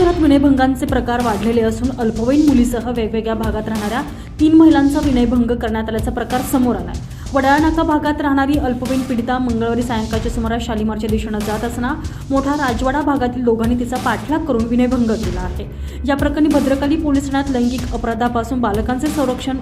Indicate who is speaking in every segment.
Speaker 1: परिसरात विनयभंगांचे प्रकार वाढलेले असून अल्पवयीन मुलीसह वेगवेगळ्या भागात राहणाऱ्या तीन महिलांचा विनयभंग करण्यात आल्याचा प्रकार समोर आला आहे नाका भागात राहणारी अल्पवयीन पीडिता मंगळवारी सायंकाळच्या सुमारास शालिमारच्या दिशेनं जात असताना मोठा राजवाडा भागातील दोघांनी तिचा पाठलाग करून विनयभंग केला आहे. या प्रकरणी भद्रकाली पोलीस ठाण्यात लैंगिक अपराधापासून बालकांचे संरक्षण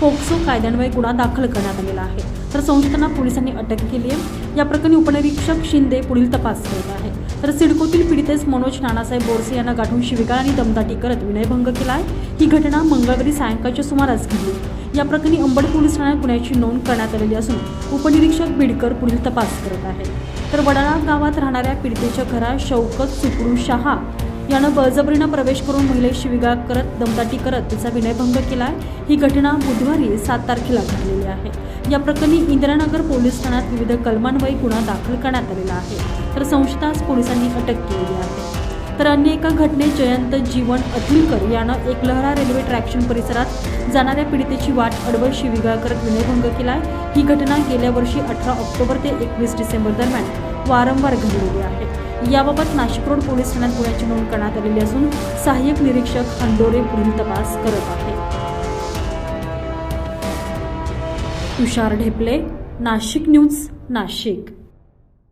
Speaker 1: पोक्सो कायद्यान्वये गुन्हा दाखल करण्यात आलेला आहे. तर संस्थांना पोलिसांनी अटक केली आहे. या प्रकरणी उपनिरीक्षक शिंदे पुढील तपास करत आहे तर सिडकोतील पीडितेस मनोज नानासाहेब बोरसे यांना गाठून शिविगाळ आणि दमदाटी करत विनयभंग केला आहे ही घटना मंगळवारी सायंकाळच्या सुमारास घडली. या प्रकरणी अंबड पोलीस ठाण्यात गुन्ह्याची नोंद करण्यात आलेली असून उपनिरीक्षक बिडकर पुढील तपास करत आहे तर वडाळा गावात राहणाऱ्या पीडितेच्या घरात शौकत सुपरू शहा यानं बळजबरीनं प्रवेश करून महिलेशी शिविगाळ करत दमदाटी करत तिचा विनयभंग केला आहे ही घटना बुधवारी सात तारखेला घडलेली आहे. या प्रकरणी इंदिरानगर पोलीस ठाण्यात विविध कलमान्वये गुन्हा दाखल करण्यात आलेला आहे. तर संशयास पोलिसांनी अटक केलेली आहे. तर अन्य एका घटनेत जयंत जीवन अतुलकर यानं एकलहरा रेल्वे ट्रॅक्शन परिसरात जाणाऱ्या पीडितेची वाट अडवळ शिविगाळ करत विनयभंग केला आहे ही घटना गेल्या वर्षी अठरा ऑक्टोबर ते एकवीस डिसेंबर दरम्यान वारंवार घडलेली आहे. याबाबत नाशिक रोड पोलीस ठाण्यात गुन्ह्याची नोंद करण्यात आलेली असून सहाय्यक निरीक्षक हंडोरे पुढील तपास करत आहे. तुषार ढेपले नाशिक न्यूज नाशिक.